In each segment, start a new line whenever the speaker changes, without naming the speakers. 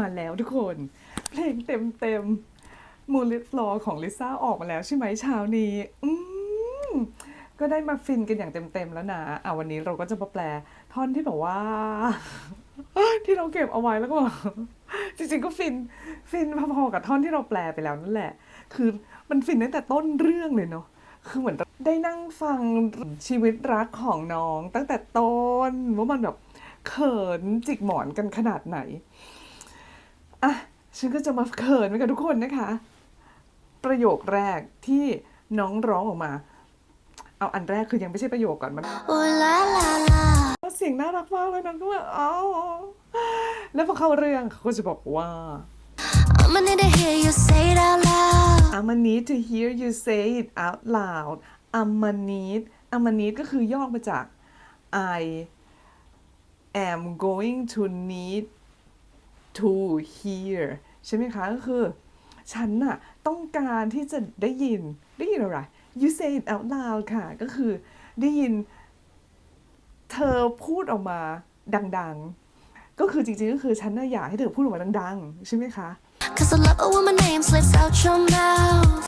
มาแล้วทุกคน เพลงเต็มเต็มมูลิฟลอของลิซ่าออกมาแล้วใช่ไหมเช้านี้ อืมก็ได้มาฟินกันอย่างเต็มๆแล้วนะอะวันนี้เราก็จะมาแปลท่อนที่แบบว่า ที่เราเก็บเอาไว้แล้วก็จริงๆก็ฟินฟินพอๆกับท่อนที่เราแปลไปแล้วนั่นแหละ คือมันฟินตั้งแต่ต้นเรื่องเลยเนาะคือเหมือนได้นั่งฟังชีวิตรักของน้องตั้งแต่ต้นว่ามันแบบเขินจิกหมอนกันขนาดไหน อะฉันก็จะมาเขินไปกับทุกคนนะคะ ประโยคแรกที่น้องร้องออกมา เอาอันแรกคือยังไม่ใช่ประโยคก่อนมัน
Ooh la la la.
เสียงน่ารักมากเลยน้องก็แบบอ๋อแล้วพอเข้าเรื่องเขาก็จะบอกว่า
I'ma need to hear you say it out loud.
I'm a need to hear you say it out loud I'm a need I'm a need ก็คือย่อมาจาก I am going to need to hear ใช่ไหมคะ ก็คือ ฉันน่ะต้องการที่จะได้ยิน ได้ยินอะไร you say it out loud ค่ะ ก็คือได้ยินเธอพูดออกมาดังๆ ก็คือจริงๆ ก็คือฉันน่ะอยากให้เธอพูดออกมาดังๆ ใช่ไหมคะ
Cause I love it when my name slips out your mouth.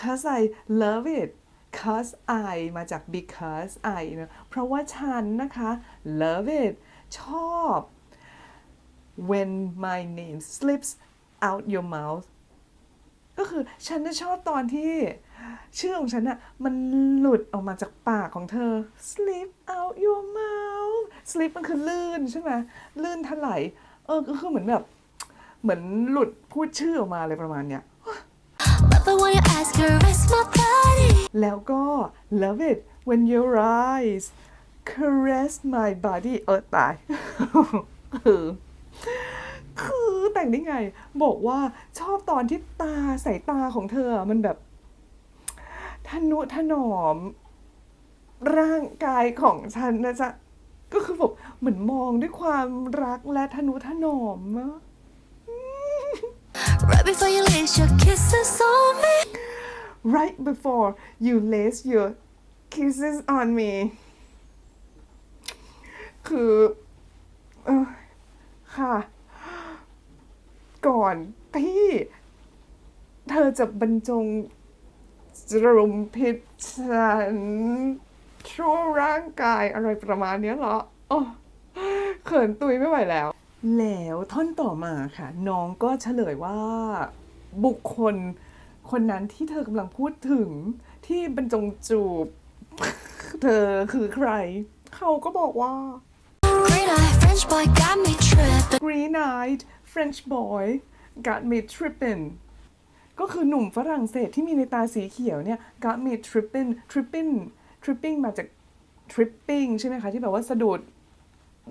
cause I love it cause I มาจาก because I นะเพราะว่าฉันนะคะ love it ชอบ when my name slips out your mouth ก็คือฉันน่ะชอบตอนที่ ชื่อของฉันอะมันหลุดออกมาจากปากของเธอ slip out your mouth slip มันคือลื่นใช่ไหมลื่นถลายเออก็คือเหมือนแบบ เหมือนหลุดพูดชื่อออกมาเลยประมาณเนี้ย
Love it when you ask you rest my body.
แล้วก็ love it when your eyes caress my body เออตายคือคือแต่ งได้ไง บอกว่าชอบตอนที่ตาสายตาของเธออะมันแบบทนุถนอม ร่างกายของฉันนะจ๊ะก็คือแบบเหมือนมองด้วยความรักและทนุถนอมอะ
Right before you lace your kisses on me.
right before you lace your kisses on me คือ เออค่ะ ก่อนที่เธอจะบรรจงจรุมพิษฉันชั่วร่างกายอะไรประมาณเนี้ยเหรอโอ้เขินตุยไม่ไหวแล้ว แล้วท่อนต่อมาค่ะ น้องก็เฉลยว่าบุคคลคนนั้นที่เธอกำลังพูดถึงที่บรรจงจูบ เธอคือใคร เขาก็บอกว่า
Green eye French boy got me tripping.
green eyed French boy got me tripping ก็คือหนุ่มฝรั่งเศสที่มีในตาสีเขียวเนี่ย got me tripping tripping tripping มาจาก tripping ใช่ไหมคะ ที่แบบว่าสะดุด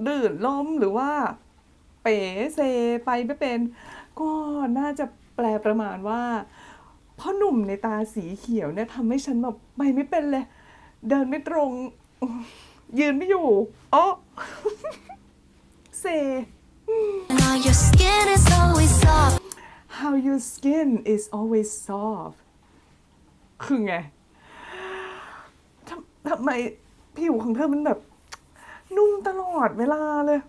ดื่นล้มหรือว่า เป๋เซไปไม่เป็น ก็น่าจะแปลประมาณว่าพ่อหนุ่มในตาสีเขียวเนี่ยทำให้ฉันแบบไปไม่เป็นเลย เดินไม่ตรง ยืนไม่อยู่อ๋อเซ
Now your skin is always soft.
how your skin is always soft คือไงทำทำไมผิวของเธอมันแบบ นุ่มตลอดเวลาเลย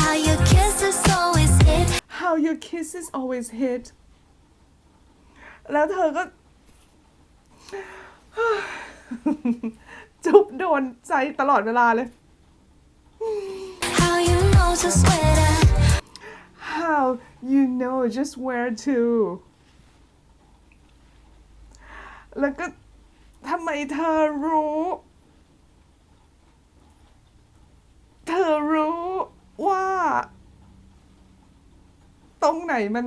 How your kisses always hit.
how your kisses always hit แล้วเธอก็ จุบโดนใจตลอดเวลาเลย
How you know just where to.
how you know just where to แล้วก็ทำไมเธอรู้ เธอรู้ว่า ตรงไหนมัน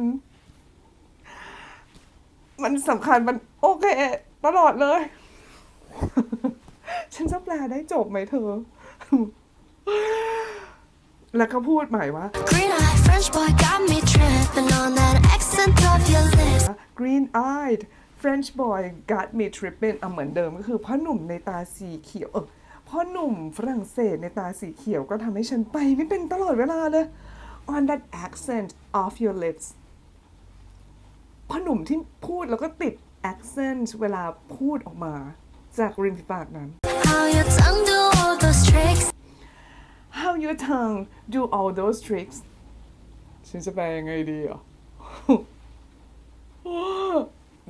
มันสำคัญมันโอเค ตลอดเลย ฉันจะแปลได้จบไหมเธอ แล้วก็พูดใหม่ว่า
Green eye French boy got me tripping on that accent of your lips.
green eyed French boy got me tripping อะเหมือนเดิมก็คือพ่อหนุ่มในตาสีเขียวเออพ่อหนุ่มฝรั่งเศสในตาสีเขียวก็ทำให้ฉันไปไม่เป็นตลอดเวลาเลย on that accent of your lips พ่อหนุ่มที่พูดแล้วก็ติด accent เวลาพูดออกมาจากริมฝีปากนั้น
How your tongue do all those tricks.
how your tongue do all those tricks ฉันจะแปลยังไงดีอะ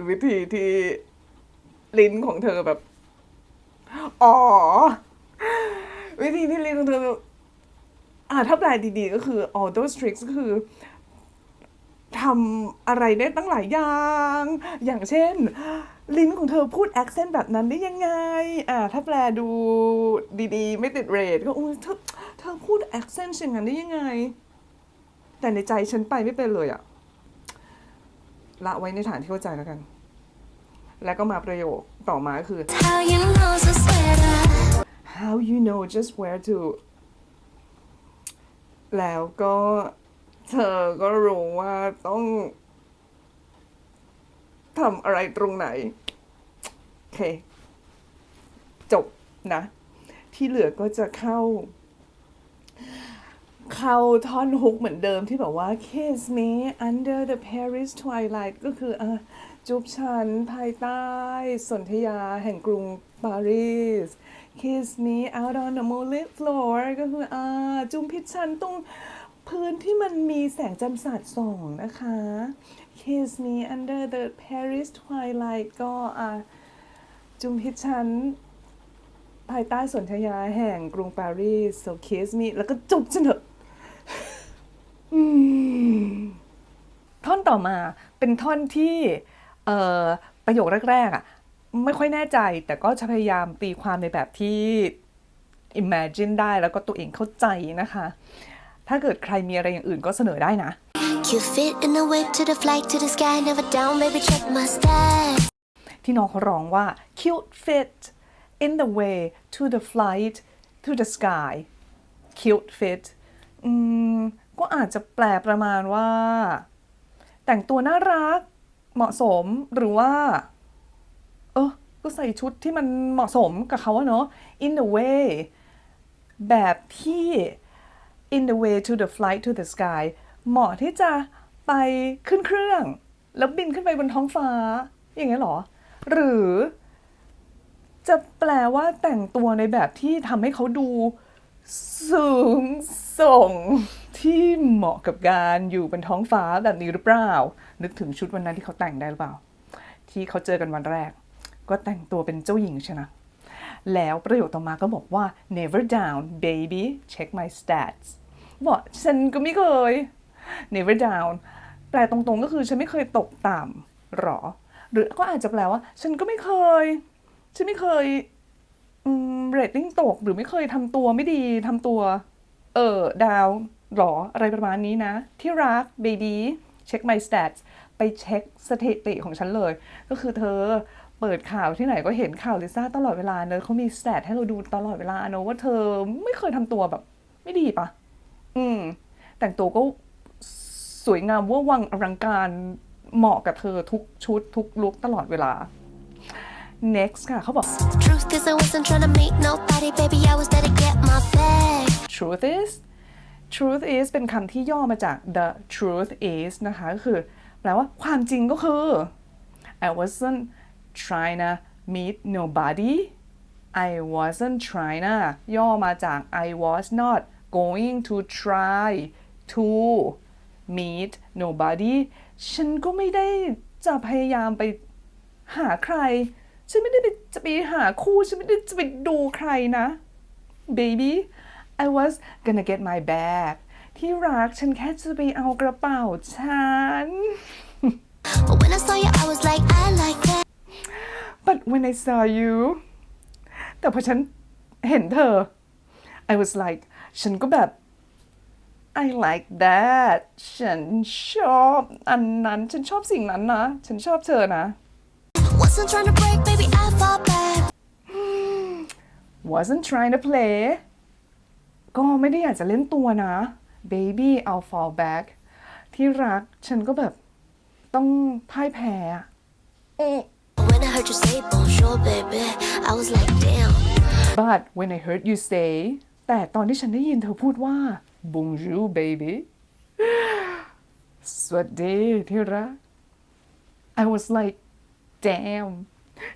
วิธีที่ลิ้นของเธอแบบ อ๋อ วิธีที่ลิ้นของเธอแบบอ่าถ้าแปลดีๆ ก็คือ all those tricks ก็คือทำอะไรได้ตั้งหลายอย่าง อย่างเช่น ลิ้นของเธอพูด accent แบบนั้นได้ยังไง อ่า ถ้าแปลดูดีๆ ไม่ติดเรทก็โอ้ยเธอ เธอพูด accent อย่างนั้นได้ยังไง แต่ในใจฉันไปไม่เป็นเลยอะละไว้ในฐานที่เข้าใจแล้วกัน แล้วก็มาประโยคต่อมาคือ
How you know so sweet
how you know just where to แล้วก็เธอก็รู้ว่าต้องทำอะไรตรงไหน โอเค จบนะ ที่เหลือก็จะเข้า เข้าท่อนฮุกเหมือนเดิมที่แบบว่า kiss me under the Paris twilight ก็คืออะจุบฉันภายใต้สนธยาแห่งกรุงปารีส kiss me out on the moonlit floor ก็คืออ่าจุมพิษฉันตรงพื้นที่มันมีแสงจันทร์สาดส่องนะคะ kiss me under the Paris twilight ก็อ่าจุมพิษฉันภายใต้สนธยาแห่งกรุงปารีส so kiss me แล้วก็จุบฉันเถอะ ท่อนต่อมาเป็นท่อนที่เอ่อประโยคแรกๆอะไม่ค่อยแน่ใจ แต่ก็จะพยายามตีความในแบบที่ imagine ได้แล้วก็ตัวเองเข้าใจนะคะ ถ้าเกิดใครมีอะไรอย่างอื่นก็เสนอได้นะ
Cute fit in the whip to the flight to the sky Never down baby check my stats
ที่น้องเขาร้องว่า cute fit in the way to the flight to the sky cute fit อืม ก็อาจจะแปลประมาณว่า แต่งตัวน่ารัก เหมาะสมหรือว่า เออก็ใส่ชุดที่มันเหมาะสมกับเขาเนาะ in the way แบบที่ in the way to the flight to the sky เหมาะที่จะไปขึ้นเครื่อง แล้วบินขึ้นไปบนท้องฟ้า อย่างเงี้ยหรอ หรือ จะแปลว่าแต่งตัวในแบบที่ทำให้เขาดูสูงส่ง ที่เหมาะกับการอยู่บนท้องฟ้าแบบนี้หรือเปล่า นึกถึงชุดวันนั้นที่เขาแต่งได้หรือเปล่า ที่เขาเจอกันวันแรก ก็แต่งตัวเป็นเจ้าหญิงชนะ แล้วประโยคต่อมาก็บอกว่า never down baby check my stats บอกฉันก็ไม่เคย never down แปลตรงๆก็คือฉันไม่เคยตกต่ำหรอ หรือก็อาจจะแปลว่า ฉันก็ไม่เคย ฉันไม่เคยเรตติ้งตกหรือไม่เคยทำตัวไม่ดีทำตัว เออดาว หรออะไรประมาณนี้นะ ที่รัก baby check my stats ไปเช็คสถิติของฉันเลย ก็คือเธอเปิดข่าวที่ไหนก็เห็นข่าวลิซ่าตลอดเวลาเนอะเขามีส t ตให้เราดูตลอดเวลาเนอะว่าเธอไม่เคยทำตัวแบบ ไม่ดีปะอืม แต่งตัวก็สวยงามเว่าวังอลังการเหมาะกับเธอทุกชุด ทุกลุคตลอดเวลา next ค่ะเขาบอก
Truth is I wasn't trying to meet nobody Baby I was there to get my bag
truth is truth is เป็นคำที่ย่อมาจาก the truth is นะคะก็คือ แปลว่าความจริงก็คือ I wasn't trying to meet nobody I wasn't trying to ย่อมาจาก I was not going to try to meet nobody ฉันก็ไม่ได้จะพยายามไปหาใคร ฉันไม่ได้ไปจะไปหาคู่ ฉันไม่ได้จะไปดูใครนะ baby I was gonna get my bag ที่รักฉันแค่จะไปเอากระเป๋าฉัน
But when I saw you I was like I like that
but when I saw you แต่พอฉันเห็นเธอ I was like ฉันก็แบบ I like that ฉันชอบอันนั้น ฉันชอบสิ่งนั้นนะ ฉันชอบเธอนะ
Wasn't trying to break baby I fall back
wasn't trying to play ก็ไม่ได้อยากจะเล่นตัวนะ baby I'll fall back ที่รักฉันก็แบบต้องพ่ายแพ้อะ
When I heard you say bonjour baby I was like damn
but when I heard you say แต่ตอนที่ฉันได้ยินเธอพูดว่า bonjour baby สวัสดีที่รัก I was like damn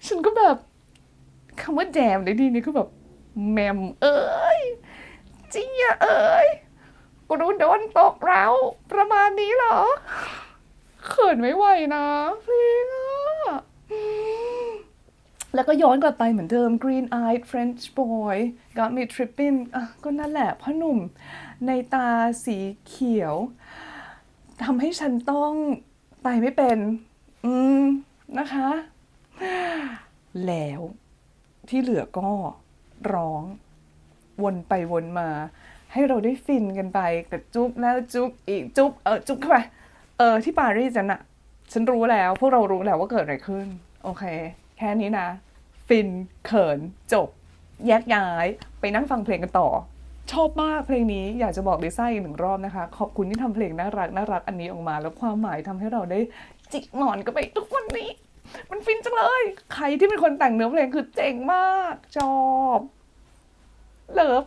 ฉันก็แบบคำว่า damn ในที่นี้คือแบบแมมเอ้ย จริงอะเอ้ยโอกูรู้โดนตกเราประมาณนี้เหรอ เขินไม่ไหวนะเพลงอะแล้วก็ย้อนกลับไปเหมือนเดิม Green Eyed French Boy Got Me Tripping ก็นั่นแหละพ่อหนุ่มในตาสีเขียวทำให้ฉันต้องไปไม่เป็น อืม นะคะ แล้วที่เหลือก็ร้องวนไปวนมา ให้เราได้ฟินกันไปกับจุ๊บแล้วจุ๊บอีกจุ๊บเออจุ๊บเข้าไปเออที่ปารีสจันอะฉันรู้แล้ว พวกเรารู้แล้วว่าเกิดอะไรขึ้น โอเค แค่นี้นะ ฟินเขินจบ แยกย้าย ไปนั่งฟังเพลงกันต่อ ชอบมากเพลงนี้อยากจะบอกลิซ่าอีกหนึ่งรอบนะคะ ขอบคุณที่ทำเพลงน่ารักน่ารักอันนี้ออกมา แล้วความหมายทำให้เราได้จิกหมอนกันไปทุกวันนี้ มันฟินจังเลย ใครที่เป็นคนแต่งเนื้อเพลงคือเจ๋งมาก ชอบ เลิฟ